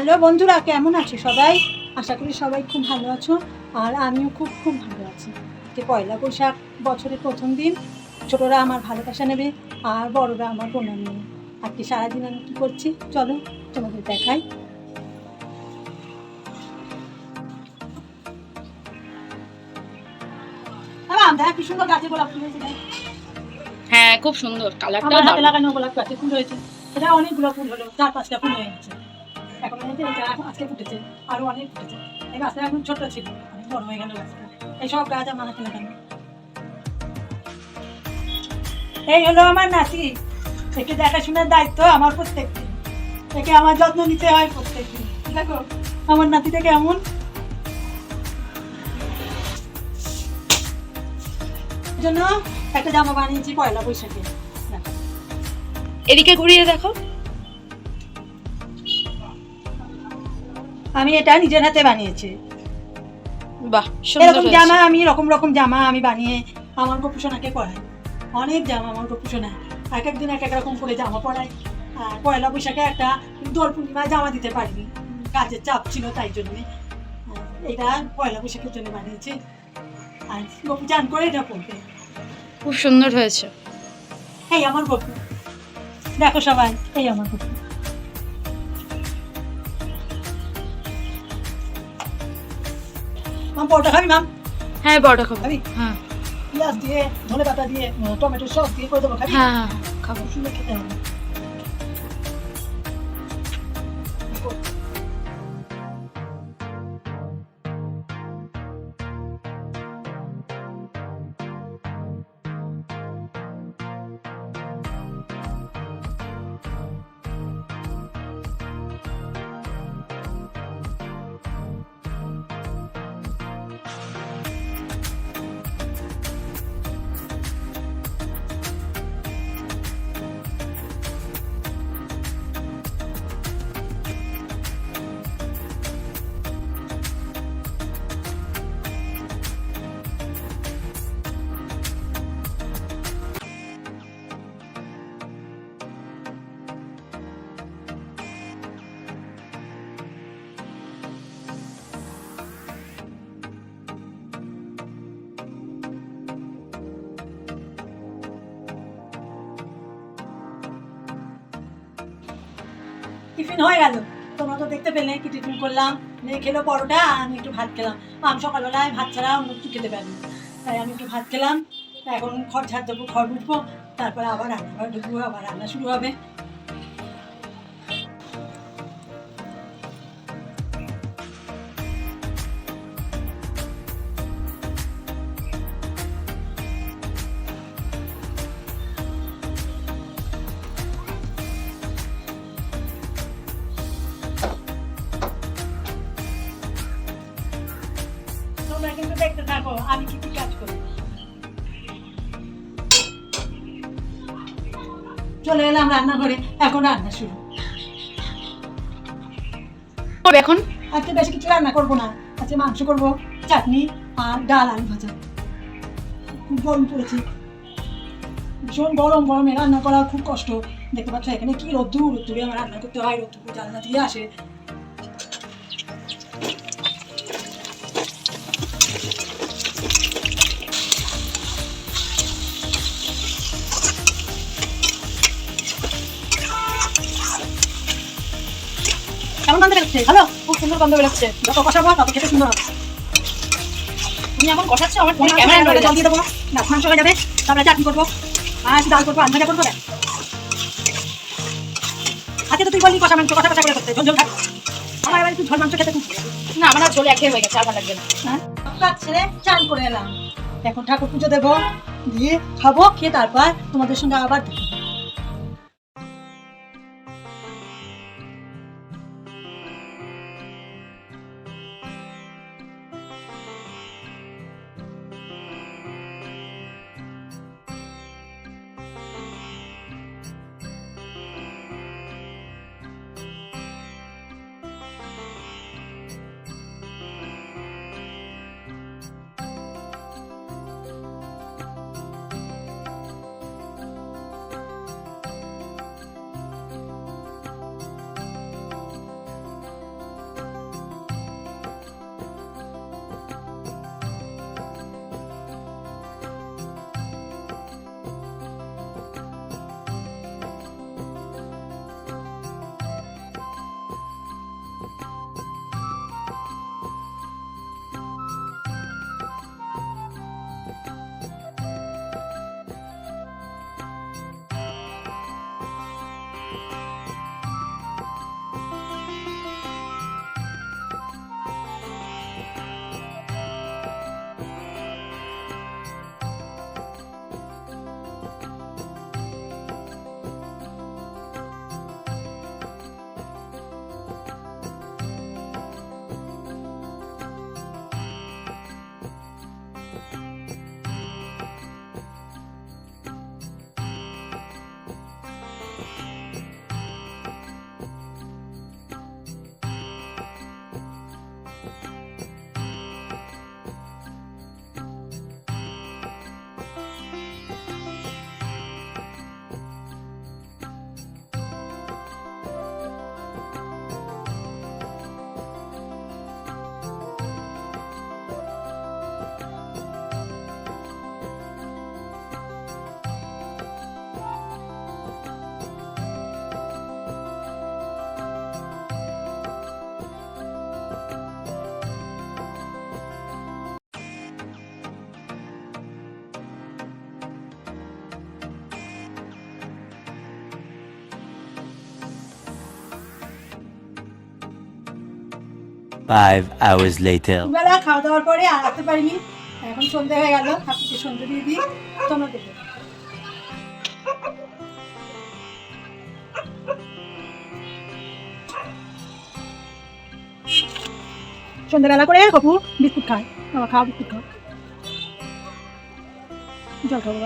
Hello বন্ধুরা কেমন আছো সবাই? আশা করি সবাই খুব ভালো আছো আর আমিও খুব খুব ভালো আছি। যে পয়লা বৈশাখ বছরের প্রথম দিন ছোটরা আমার ভালোবাসা নেবে আর বড়রা আমার প্রণাম নেবে। আর কি সারাদিন আমি কী করছি? চলো তোমাদের দেখাই। দেখ কি সুন্দর গাছে গোলাপ ফুল হয়েছে হ্যাঁ খুব সুন্দর। কালারটা লাগানো গোলাপ গাছে ফুল হয়েছে। এটা অনেকগুলো ফুল হলো চার পাঁচটা ফুল হয়ে গেছে। এখন এই এটা আজকে ফুটেছে, আরও অনেক ফুটেছে। এই গাছটা এখন ছোট ছিল, অনেক বড় হয়ে গেল গাছটা। এই সব গাছ আমার হাতে লাগানো। এই হলো আমার নাতি। একে দেখাশোনার দায়িত্ব আমার প্রত্যেক দিন একে আমার যত্ন নিতে হয় প্রত্যেক দিন দেখো, আমার নাতিটা কেমন? জন্য একটা জামা বানিয়েছি পয়লা বৈশাখে। এদিকে ঘুরিয়ে দেখো। আমি এটা নিজের হাতে বানিয়েছি। বাহ এরকম জামা আমি রকম রকম জামা আমি বানিয়ে আমার গোপুসোনাকে পরাই অনেক জামা আমার গোপুসোনা এক একদিন এক এক রকম করে জামা পরাই আর পয়লা বৈশাখে একটা দোল পূর্ণিমায় জামা দিতে পারিনি। কাজের চাপ ছিল তাই জন্যে। এটা পয়লা বৈশাখের জন্য বানিয়েছি। আর গপু চান করে এটা পড়বে। খুব সুন্দর হয়েছে। এই আমার গপু দেখো সবাই এই আমার গপু মাম পরোটা খাবি মাম? হ্যাঁ পরোটা খাব। খাবি? হ্যাঁ। পেঁয়াজ দিয়ে ধনে পাতা দিয়ে টমেটো সস দিয়ে করে দেবো খাবি? হ্যাঁ হ্যাঁ খাব। খুব সুন্দর খেতে হবে। টিফিন হয়ে গেল। তোমরা তো দেখতে পেলে কি টিফিন করলাম। মেয়ে খেলো পরোটা, আমি একটু ভাত খেলাম। আমি সকালবেলায় ভাত ছাড়া অন্য কিছু খেতে পারি তাই আমি একটু ভাত খেলাম। এখন খড় ছাড় দেবো, খড় উঠবো তারপরে আবার রান্নাঘর ঢুকবো, আবার রান্না শুরু হবে। আমি কি কি কাজ করি। চলে এলাম রান্নাঘরে এখন রান্না শুরু। এখন? আজকে বেশি কিছু রান্না করব না। আজকে মাংস করব চাটনি আর ডাল আলু ভাজা। খুব গরম পড়েছে। ভীষণ গরম গরমে রান্না করা খুব কষ্ট। দেখতে পাচ্ছ এখানে কি রোদ্দুর রোদ্দুরে আমার রান্না করতে হয় রোদ্দুর জানলা দিয়ে আসে। কেমন গন্ধ বেরোচ্ছে ভালো? খুব সুন্দর গন্ধ বেরোচ্ছে যত কষাবো তত খেতে সুন্দর হবে। তুমি এখন কষাচ্ছ? আমার ফোনে ক্যামেরা জল দিয়ে দেবো না? মাংস হয়ে যাবে। তারপরে চাটনি করব। আর ডাল করব আলু ভাজা করব ব্যাস। আজকে তো তুই বললি কষা মাংস কষা কষা করে করতে। ঝোল আমার এবার একটু ঝোল মাংস খেতে খুব না আমার ঝোল একঘেয়ে হয়ে গেছে আর ভালো লাগবে না। হ্যাঁ? কাজ ছেড়ে চান করে এলাম। এখন ঠাকুর পুজো দেবো দিয়ে খাব খেয়ে তারপর তোমাদের সঙ্গে আবার বেলা খাওয়া দাওয়ার পরে আর পারিনি। এখন সন্ধে হয়ে গেল, ঠাকুরকে সন্ধে দিয়ে দিই সন্ধ্যাবেলা করে কপু বিস্কুট খায়। বাবা খাওয়া বিস্কুট খাও। জল খাব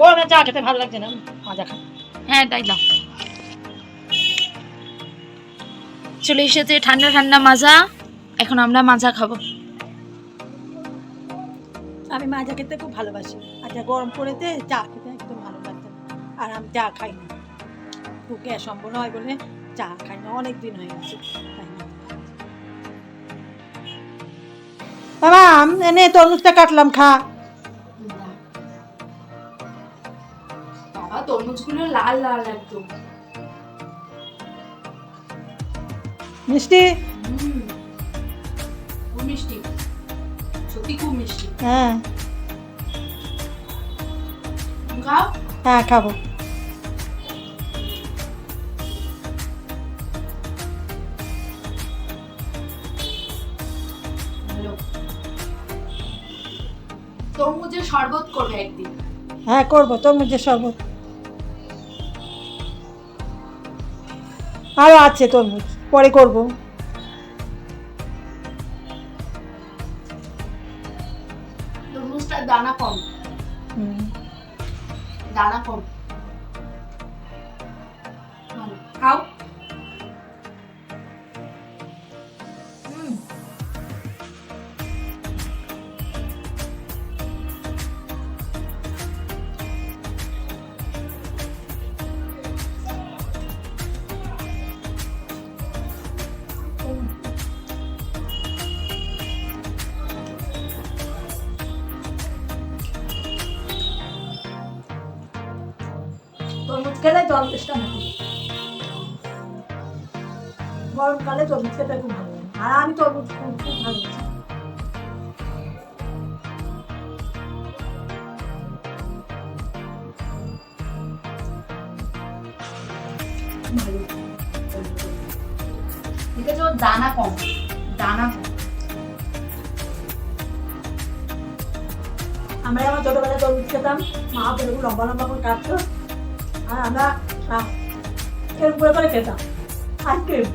গরমে চা খেতে ভালো লাগছে না? মাজা খা। হ্যাঁ তাই দাও। চলে এসেছে ঠান্ডা ঠান্ডা মাজা। এখন আমরা মাজা খাব। আমি মাজা খেতে খুব ভালোবাসি। যা গরম পড়েতে চা খেতে একদম ভালো লাগছে আর আমি চা খাই না। গ্যাস অম্বল হয় বলে চা খাই না অনেক দিন হয়ে গেছে। বাবা এনে তরমুজটা কাটলাম খা। বাবা তরমুজগুলো লাল লাল একদম। মিষ্টি? মিষ্টি। সত্যি খুব মিষ্টি। হ্যাঁ। খাও। হ্যাঁ খাব। শরবত করবে একদিন। হ্যাঁ করব তরমুজের শরবত। আরও আছে তরমুজ পরে করব। তরমুজটার দানা কম। দানা কম। খাও। খেলে জল তেষ্টা না গরমকালে তরমুজ খেতে খুব ভালো লাগে। আর আমি তরমুজ খুব খুব ভালোবাসি দেখেছ দানা কম দানা কম। আমরা আমার ছোটবেলায় তরমুজ খেতাম মা পেলে লম্বা লম্বা করে কাটতো। আর আমরা আহ, এরকম করে করে খেতাম আইসক্রিম